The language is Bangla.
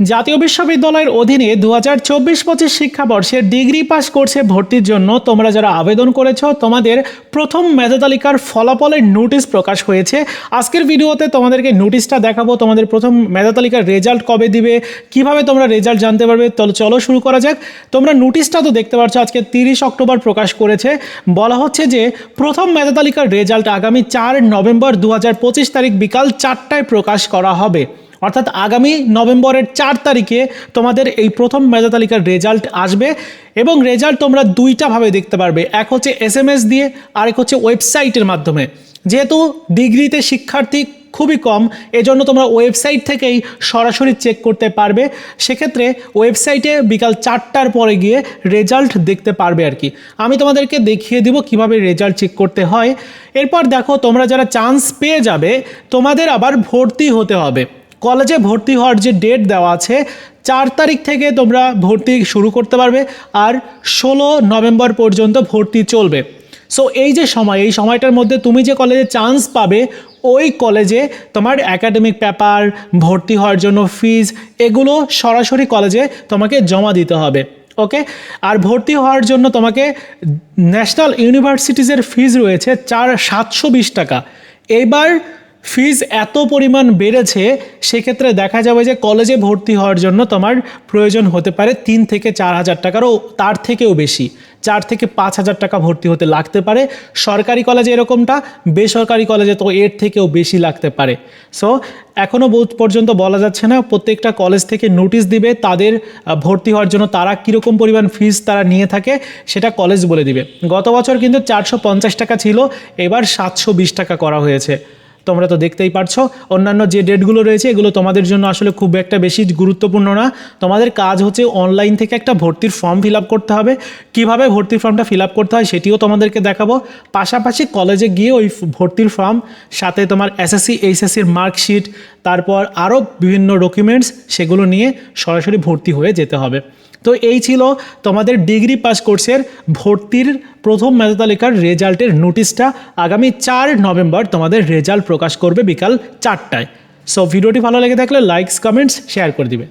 জাতীয় বিশ্ববিদ্যালয়ের অধীনে দু হাজার চব্বিশ পঁচিশ শিক্ষাবর্ষে ডিগ্রি পাস কোর্সে ভর্তির জন্য। তোমরা যারা আবেদন করেছ, তোমাদের প্রথম মেধাতালিকার ফলাফলের নোটিশ প্রকাশ হয়েছে। আজকের ভিডিওতে তোমাদেরকে নোটিশটা দেখাবো, তোমাদের প্রথম মেধাতালিকার রেজাল্ট কবে দিবে, কীভাবে তোমরা রেজাল্ট জানতে পারবে। তাহলে চলো শুরু করা যাক। তোমরা নোটিশটা তো দেখতে পাচ্ছ আজকে তিরিশ অক্টোবর প্রকাশ করেছে। বলা হচ্ছে যে, প্রথম মেধাতালিকার রেজাল্ট আগামী চার নভেম্বর দু হাজার পঁচিশ তারিখ বিকাল চারটায় প্রকাশ করা হবে। অর্থাৎ আগামী নভেম্বরের চার তারিখে তোমাদের এই প্রথম মেধা তালিকার রেজাল্ট আসবে এবং রেজাল্ট তোমরা দুইটাভাবে দেখতে পারবে। এক হচ্ছে এস এম এস দিয়ে, আরেক হচ্ছে ওয়েবসাইটের মাধ্যমে। যেহেতু ডিগ্রিতে শিক্ষার্থী খুবই কম, এজন্য তোমরা ওয়েবসাইট থেকেই সরাসরি চেক করতে পারবে। সেক্ষেত্রে ওয়েবসাইটে বিকাল চারটার পরে গিয়ে রেজাল্ট দেখতে পারবে আর কি। আমি তোমাদেরকে দেখিয়ে দিব কীভাবে রেজাল্ট চেক করতে হয়। এরপর দেখো, তোমরা যারা চান্স পেয়ে যাবে, তোমাদের আবার ভর্তি হতে হবে। কলেজে ভর্তি হওয়ার যে ডেট দেওয়া আছে, চার তারিখ থেকে তোমরা ভর্তি শুরু করতে পারবে আর ষোলো নভেম্বর পর্যন্ত ভর্তি চলবে। সো এই যে সময়, এই সময়টার মধ্যে তুমি যে কলেজে চান্স পাবে, ওই কলেজে তোমার একাডেমিক পেপার ভর্তি হওয়ার জন্য ফিজ এগুলো সরাসরি কলেজে তোমাকে জমা দিতে হবে ওকে আর ভর্তি হওয়ার জন্য তোমাকে ন্যাশনাল ইউনিভার্সিটিজের ফিজ রয়েছে চার, সাতশো বিশ টাকা। এইবার ফিজ এত পরিমাণ বেড়েছে, সেক্ষেত্রে দেখা যাবে যে কলেজে ভর্তি হওয়ার জন্য তোমার প্রয়োজন হতে পারে তিন থেকে চার হাজার টাকারও, তার থেকেও বেশি। চার থেকে পাঁচ হাজার টাকা ভর্তি হতে লাগতে পারে। সরকারি কলেজে এরকমটা, বেসরকারি কলেজে তো এর থেকেও বেশি লাগতে পারে। সো এখনও বহুত পর্যন্ত বলা যাচ্ছে না, প্রত্যেকটা কলেজ থেকে নোটিশ দিবে তাদের ভর্তি হওয়ার জন্য তারা কীরকম পরিমাণ ফিজ তারা নিয়ে থাকে, সেটা কলেজ বলে দিবে। গত বছর কিন্তু চারশো পঞ্চাশ টাকা ছিল, এবার সাতশো বিশ টাকা করা হয়েছে। তোমরা তো দেখতেই পারছ। অন্যান্য যে ডেটগুলো রয়েছে, এগুলো তোমাদের জন্য আসলে খুব একটা বেশি গুরুত্বপূর্ণ না। তোমাদের কাজ হচ্ছে অনলাইন থেকে একটা ভর্তির ফর্ম ফিল করতে হবে। কীভাবে ভর্তির ফর্মটা ফিল করতে হয় সেটিও তোমাদেরকে দেখাবো। পাশাপাশি কলেজে গিয়ে ওই ভর্তির ফর্ম সাথে তোমার এসএসসি এইচএসসির মার্কশিট তারপর আরও বিভিন্ন ডকুমেন্টস সেগুলো নিয়ে সরাসরি ভর্তি হয়ে যেতে হবে। তো এই ছিল তোমাদের ডিগ্রি পাস কোর্সের ভর্তির প্রথম মেধাতালিকার রেজাল্টের নোটিশটা। আগামী চার নভেম্বর তোমাদের রেজাল্ট প্রকাশ করবে বিকাল চারটায়। সো ভিডিওটি ভালো লেগে থাকলে লাইকস কমেন্টস শেয়ার করে দিবে।